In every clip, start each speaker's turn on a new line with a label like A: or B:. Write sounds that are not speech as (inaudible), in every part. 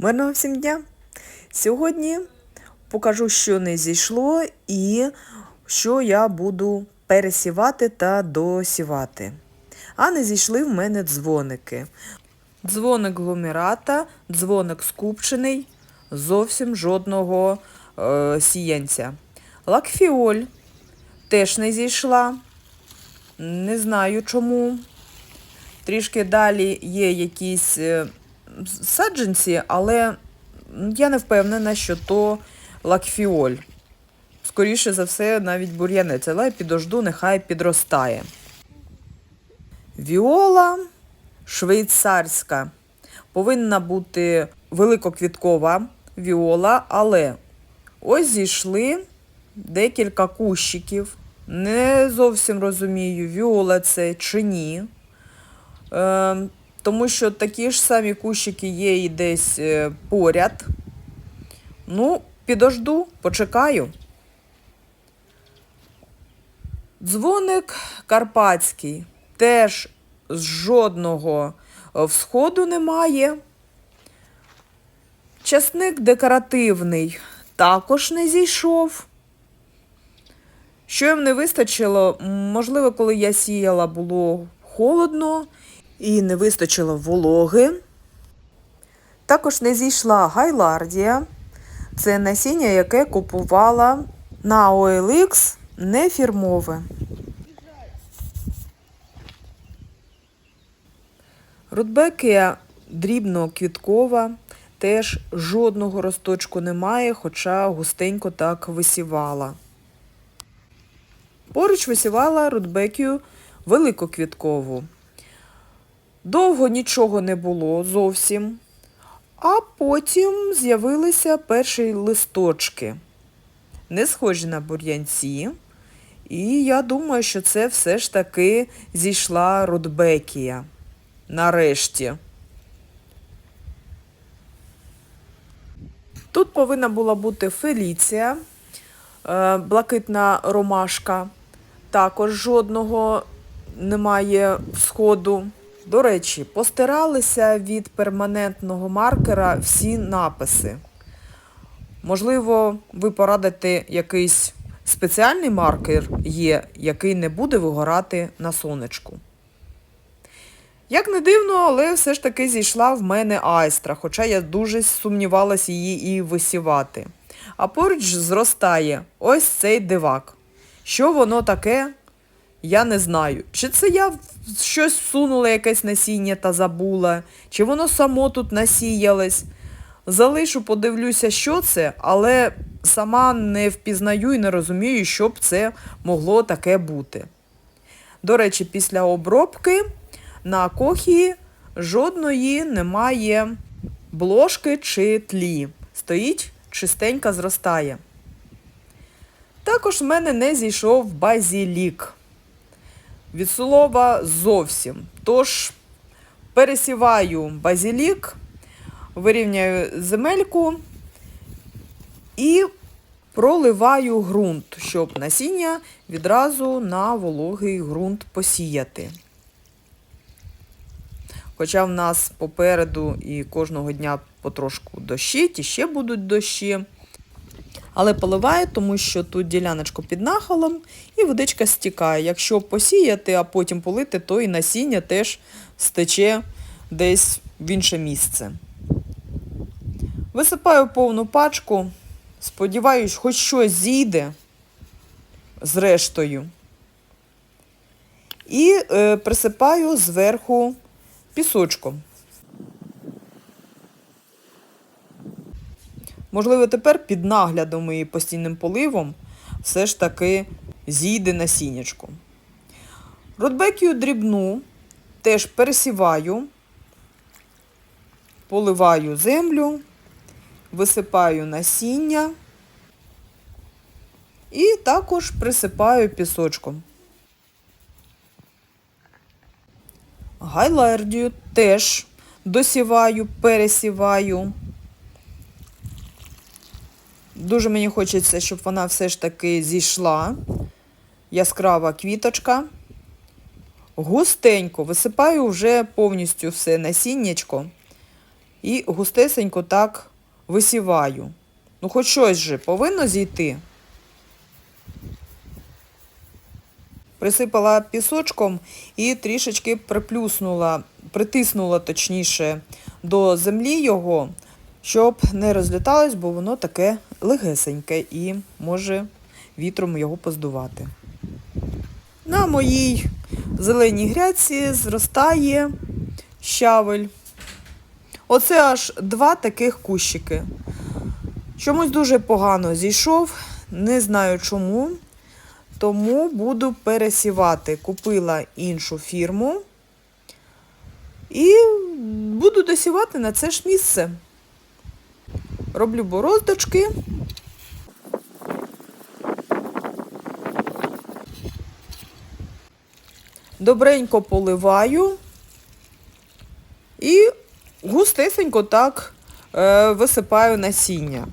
A: Мирного всім дня! Сьогодні покажу, що не зійшло і що я буду пересівати та досівати. А не зійшли в мене дзвоники. Дзвоник гломерата, дзвоник скупчений, зовсім жодного е, сіянця. Лакфіоль теж не зійшла. Не знаю чому. Трішки далі є якісь е, саджанці, але я не впевнена, що то лакфіоль. Скоріше за все, навіть бур'янець, але підожду, нехай підростає. Віола швейцарська. Повинна бути великоквіткова віола, але ось зійшли декілька кущиків. Не зовсім розумію, віола це чи ні. Тому що такі ж самі кущики є і десь е, поряд. Ну, підожду, почекаю. Дзвоник карпатський. Теж з жодного е, всходу немає. Часник декоративний також не зійшов. Що їм не вистачило, можливо, коли я сіяла, було холодно і не вистачило вологи. Також не зійшла гайлардія. Це насіння, яке купувала на OLX не фірмове. Рудбекія дрібно-квіткова, теж жодного росточку немає, хоча густенько так висівала. Поруч висівала рудбекію великоквіткову. Довго нічого не було зовсім, а потім з'явилися перші листочки. Не схожі на бур'янці. І я думаю, що це все ж таки зійшла рудбекія. Нарешті. Тут повинна була бути Феліція, е, блакитна ромашка. Також жодного немає сходу. До речі, постиралися від перманентного маркера всі написи. Можливо, ви порадите якийсь спеціальний маркер є, який не буде вигорати на сонечку. Як не дивно, але все ж таки зійшла в мене айстра, хоча я дуже сумнівалася її і висівати. А поруч зростає ось цей дивак. Що воно таке, я не знаю. Чи це я щось всунула якесь насіння та забула, чи воно само тут насіялось. Залишу, подивлюся, що це, але сама не впізнаю і не розумію, що б це могло таке бути. До речі, після обробки на кохії жодної немає блошки чи тлі. Стоїть чистенько зростає. Також в мене не зійшов базілік. Від слова зовсім. Тож пересіваю базілік, вирівняю земельку і проливаю ґрунт, щоб насіння відразу на вологий ґрунт посіяти. Хоча в нас попереду і кожного дня потрошку дощі, і ще будуть дощі. Але поливаю, тому що тут діляночку під нахилом і водичка стікає. Якщо посіяти, а потім полити, то і насіння теж стече десь в інше місце. Висипаю повну пачку. Сподіваюсь, хоч щось зійде з рештою. І е, присипаю зверху пісочком. Можливо, тепер під наглядом і постійним поливом все ж таки зійде насіннячко. Рудбекію дрібну теж пересіваю, поливаю землю, висипаю насіння і також присипаю пісочком. Гайлардію теж досіваю, пересіваю. Дуже мені хочеться, щоб вона все ж таки зійшла. Яскрава квіточка. Густенько висипаю вже повністю все насіннячко. і густесенько так висіваю. Ну, хоч щось же повинно зійти. Присипала пісочком і трішечки приплюснула, притиснула точніше до землі його, щоб не розліталось, бо воно таке легесеньке і може вітром його поздувати. На моїй зеленій грядці зростає щавель. Оце аж два таких кущики. Чомусь дуже погано зійшов, не знаю чому, тому буду пересівати. Купила іншу фірму і буду досівати на це ж місце. Роблю бороздочки. Добренько поливаю і густесенько так е, висипаю насіння.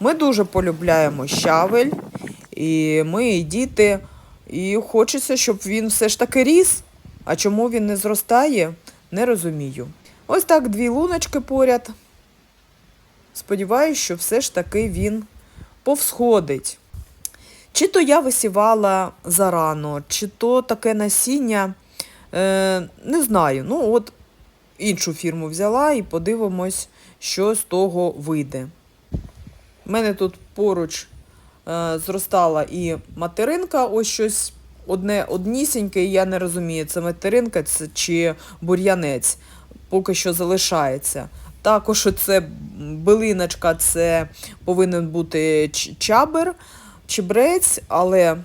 A: Ми дуже полюбляємо щавель, і ми, і діти, і хочеться, щоб він все ж таки ріс. А чому він не зростає, не розумію. Ось так дві луночки поряд. Сподіваюсь, що все ж таки він повсходить. Чи то я висівала зарано, чи то таке насіння, е, не знаю. Ну, от іншу фірму взяла і подивимось, що з того вийде. У мене тут поруч е, зростала і материнка, ось щось одне однісіньке, і я не розумію, це материнка це чи бур'янець, поки що залишається. Також це билиночка, це повинен бути чабер, чебрець, але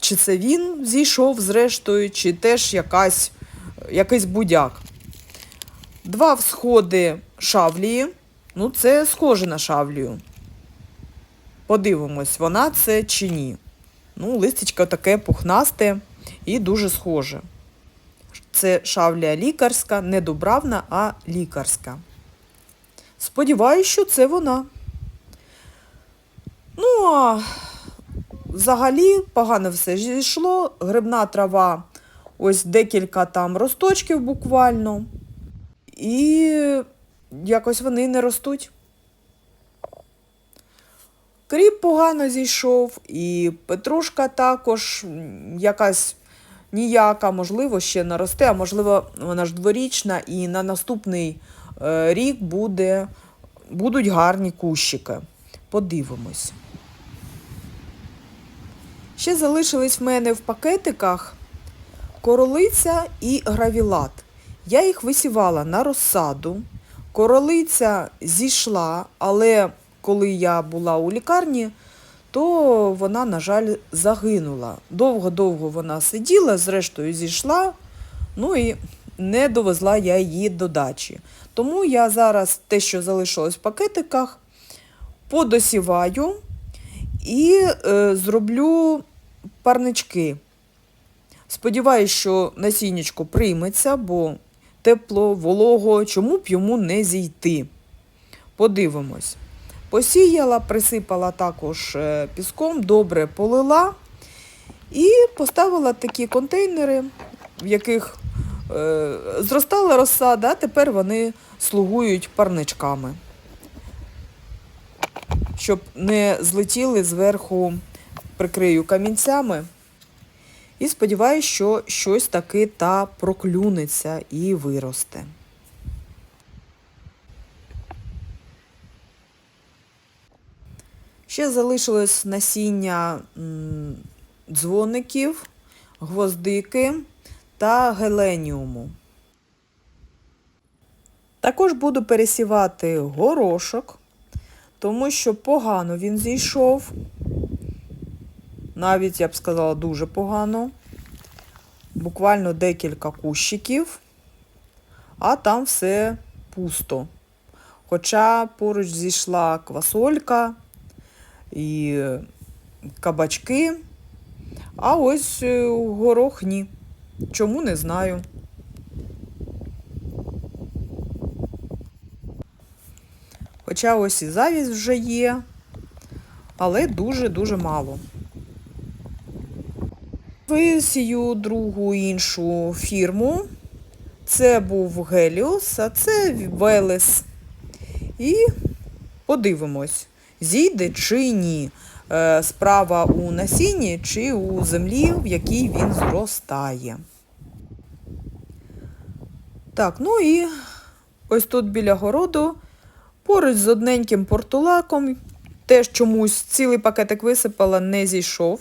A: чи це він зійшов зрештою, чи теж якась, якийсь будяк. Два всходи шавлії. Ну, це схоже на шавлію. Подивимось, вона це чи ні. Ну, листячко таке пухнасте і дуже схоже. Це шавлія лікарська, не дубравна, а лікарська. Сподіваюсь, що це вона. Ну, а взагалі погано все зійшло. Грибна трава, ось декілька там росточків буквально. І якось вони не ростуть. Кріп погано зійшов, і петрушка також якась ніяка, можливо, ще наросте, а можливо, вона ж дворічна, і на наступний рік буде, будуть гарні кущики. Подивимось. Ще залишились в мене в пакетиках королиця і гравілат. Я їх висівала на розсаду. Королиця зійшла, але коли я була у лікарні, то вона, на жаль, загинула. Довго-довго вона сиділа, зрештою зійшла, ну і не довезла я її до дачі. Тому я зараз те, що залишилось в пакетиках, подосіваю і е, зроблю парнички. Сподіваюсь, що насіннячко прийметься, бо тепло, волого, чому б йому не зійти. Подивимось. Посіяла, присипала також е, піском, добре полила і поставила такі контейнери, в яких зростала розсада, а тепер вони слугують парничками, щоб не злетіли зверху, прикрию камінцями. І сподіваюся, що щось таки та проклюнеться і виросте. Ще залишилось насіння дзвоників, гвоздики та геленіуму. Також буду пересівати горошок, тому що погано він зійшов. Навіть, я б сказала, дуже погано. Буквально декілька кущиків, а там все пусто. Хоча поруч зійшла квасолька і кабачки, а ось е, горох ні. Чому не знаю. Хоча ось і завість вже є, але дуже-дуже мало. Висію другу іншу фірму Це був Геліос, а це Велес. І подивимось, зійде чи ні. Е, Справа у насінні чи у землі, в якій він зростає. Так, ну і ось тут біля городу, поруч з одненьким портулаком, теж чомусь цілий пакетик висипала, не зійшов.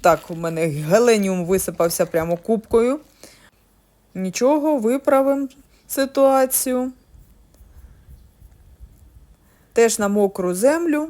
A: Так, у мене геленіум висипався прямо кубкою. Нічого, виправимо ситуацію. Теж на мокру землю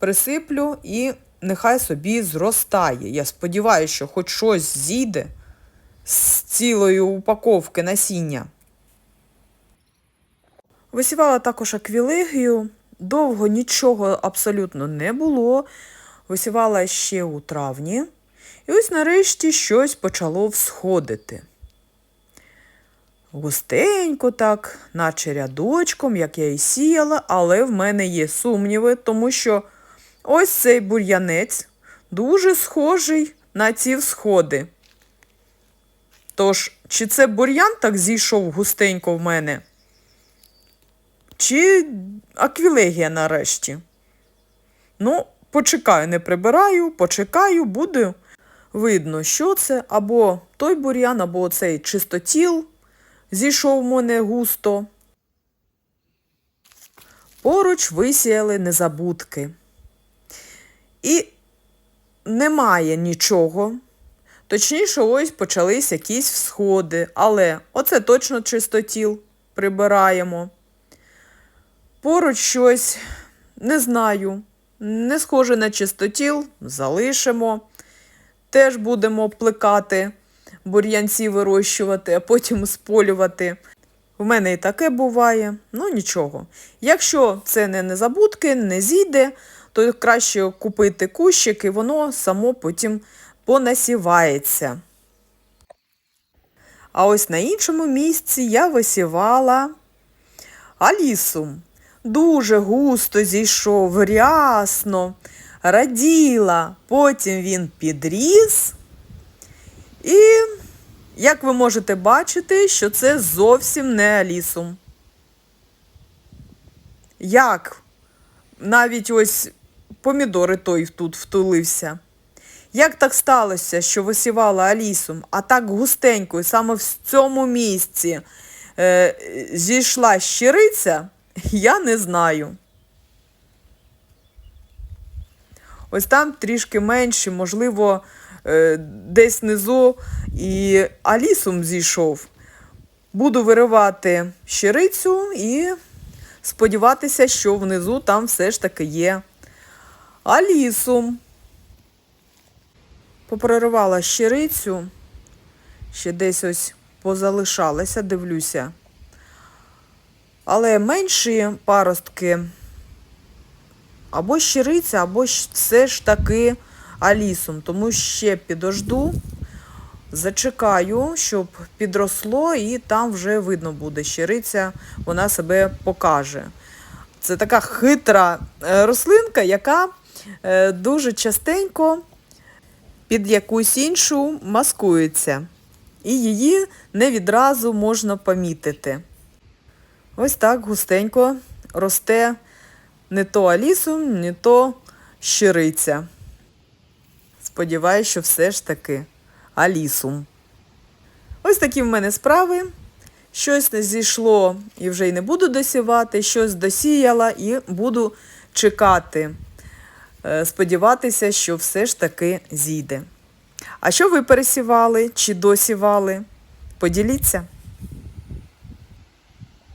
A: присиплю і нехай собі зростає. Я сподіваюся, що хоч щось зійде з цілої упаковки насіння. Висівала також аквілегію. Довго нічого абсолютно не було. Висівала ще у травні. І ось нарешті щось почало всходити. Густенько так, наче рядочком, як я і сіяла, але в мене є сумніви, тому що ось цей бур'янець дуже схожий на ці всходи. Тож, чи це бур'ян так зійшов густенько в мене? Чи аквілегія нарешті? Ну, почекаю, не прибираю, почекаю, буде видно, що це, або той бур'ян, або цей чистотіл зійшов в мене густо. Поруч висіяли незабудки. І немає нічого. Точніше, ось почались якісь всходи, але оце точно чистотіл прибираємо. Поруч щось, не знаю, не схоже на чистотіл, залишимо. Теж будемо плекати, бур'янці вирощувати, а потім сполювати. В мене і таке буває, ну нічого. Якщо це не незабудки, не зійде, то краще купити кущик і воно само потім понасівається. А ось на іншому місці я висівала алісум. Дуже густо зійшов, рясно, раділа. Потім він підріс. І, як ви можете бачити, що це зовсім не алісум. Як навіть ось помідори той тут втулився. Як так сталося, що висівала алісум, а так густенько, і саме в цьому місці е, зійшла щириця, (laughs) я не знаю. Ось там трішки менше, можливо, е, десь внизу і алісум зійшов. Буду виривати щирицю і сподіватися, що внизу там все ж таки є алісум. Попроривала щирицю, ще десь ось позалишалася, дивлюся. Але менші паростки або щириця, або все ж таки алісум. Тому ще підожду, зачекаю, щоб підросло, і там вже видно буде щириця, вона себе покаже. Це така хитра е, рослинка, яка дуже частенько під якусь іншу маскується. І її не відразу можна помітити. Ось так густенько росте не то алісум, не то щириця. Сподіваюсь, що все ж таки алісум. Ось такі в мене справи. Щось не зійшло і вже й не буду досівати, щось досіяла і буду чекати, е, сподіватися, що все ж таки зійде. А що ви пересівали чи досівали? Поділіться.